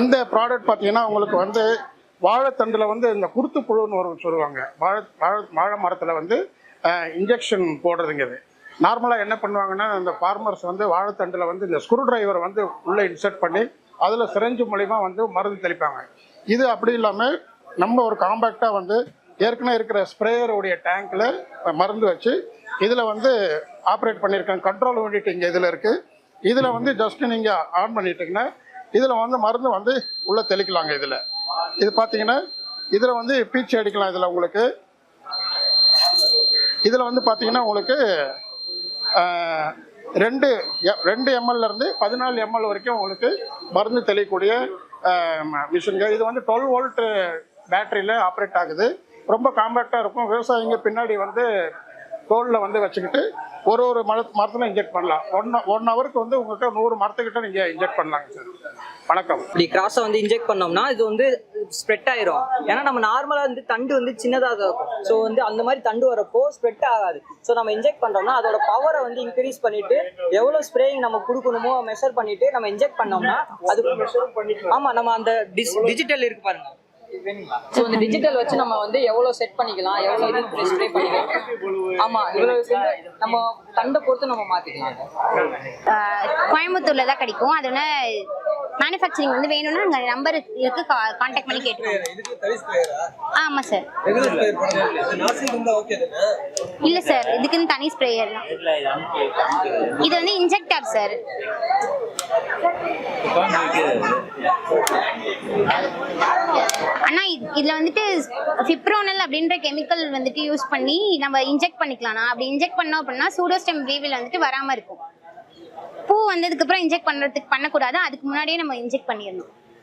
இந்த ப்ராடக்ட் பார்த்தீங்கன்னா உங்களுக்கு வந்து வாழைத்தண்டில் வந்து இந்த குருத்து புழுன்னு ஒரு சொல்லுவாங்க. வாழை வாழை வாழை மரத்தில் வந்து இன்ஜெக்ஷன் போடுறதுங்க இது நார்மலாக என்ன பண்ணுவாங்கன்னா இந்த ஃபார்மர்ஸ் வந்து வாழைத்தண்டில் வந்து இந்த ஸ்க்ரூ டிரைவர் வந்து உள்ளே இன்சர்ட் பண்ணி அதில் சிரஞ்சு மூலிமா வந்து மருந்து தெளிப்பாங்க. இது அப்படி இல்லாமல் நம்ம ஒரு காம்பேக்டாக வந்து ஏற்கனவே இருக்கிற ஸ்ப்ரேயருடைய டேங்க்கில் மருந்து வச்சு இதில் வந்து ஆப்ரேட் பண்ணியிருக்காங்க கண்ட்ரோல் யூனிட் இங்கே இதில் இருக்குது இதில் வந்து ஜஸ்ட் நீங்கள் ஆன் பண்ணிட்டீங்கன்னா இதில் வந்து மருந்து வந்து உள்ளே தெளிக்கலாங்க இதில். இது பார்த்தீங்கன்னா இதில் வந்து பீச்சு அடிக்கலாம் இதில் உங்களுக்கு. இதில் வந்து பார்த்தீங்கன்னா உங்களுக்கு ரெண்டு எ- ரெண்டு எம்எல்லேருந்து பதினாலு எம்எல் வரைக்கும் உங்களுக்கு மருந்து தெளிக்கக்கூடிய மிஷின்ங்க இது வந்து டுவெல் வோல்ட்டு பேட்டரியில் ஆப்ரேட் ஆகுது. ரொம்ப காம்பேக்டாக இருக்கும். விவசாயிங்க பின்னாடி வந்து தோளில் வந்து வச்சுக்கிட்டு ஒரு ஒரு மர மரத்தில் இன்ஜெக்ட் பண்ணலாம். ஒன் ஒன் ஹவருக்கு வந்து உங்கள்கிட்ட நூறு மரத்துக்கிட்ட நீங்கள் இன்ஜெக்ட் பண்ணலாங்க சார் வணக்கம். இப்படி கிராஸை வந்து இன்ஜெக்ட் பண்ணோம்னா இது வந்து ஸ்ப்ரெட் ஆயிரும். ஏன்னா நம்ம நார்மலாக வந்து தண்டு வந்து சின்னதாக இருக்கும். ஸோ வந்து அந்த மாதிரி தண்டு வரப்போ ஸ்ப்ரெட் ஆகாது. ஸோ நம்ம இன்ஜெக்ட் பண்ணுறோம்னா அதோட பவரை வந்து இன்க்ரீஸ் பண்ணிட்டு எவ்வளோ ஸ்ப்ரேயிங் நம்ம கொடுக்கணுமோ மெஷர் பண்ணிட்டு நம்ம இன்ஜெக்ட் பண்ணோம்னா அது ஆமாம் நம்ம அந்த டிஜிட்டல் இருக்கு பாருங்க. ஸோ இந்த டிஜிட்டல் வச்சு நம்ம வந்து எவ்வளோ செட் பண்ணிக்கலாம் எவ்வளோ இது ஸ்ப்ரே பண்ணிக்கலாம். ஆமாம் இவ்வளோ நம்ம தண்டை பொறுத்து நம்ம மாற்றிக்கலாம் கோயம்புத்தூர்ல தான் கிடைக்கும். அதோட மேனுஃபேக்சரிங் வந்து வேணும்னா அங்க நம்பர் இருக்கு கான்டாக்ட் பண்ணி கேட்டுக்கோங்க. இதுக்கு தனி ஸ்ப்ரேயரா ஆமா சார் இல்ல சார் இதுக்குன்னு தனி ஸ்ப்ரேயர் தான். இது வந்து இன்ஜெக்டர் சார் அண்ணா இதில் வந்துட்டு ஃபிப்ரோனல் அப்படின்ற கெமிக்கல் வந்துட்டு யூஸ் பண்ணி நம்ம இன்ஜெக்ட் பண்ணிக்கலாம்னா அப்படி இன்ஜெக்ட் பண்ணோம் அப்படின்னா சூடோஸ்டெம் வீவில் வந்துட்டு வராமல் இருக்கும். பூ வந்ததுக்கப்புறம் இன்ஜெக்ட் பண்ணுறதுக்கு பண்ணக்கூடாது. அதுக்கு முன்னாடியே நம்ம இன்ஜெக்ட் பண்ணிடணும்.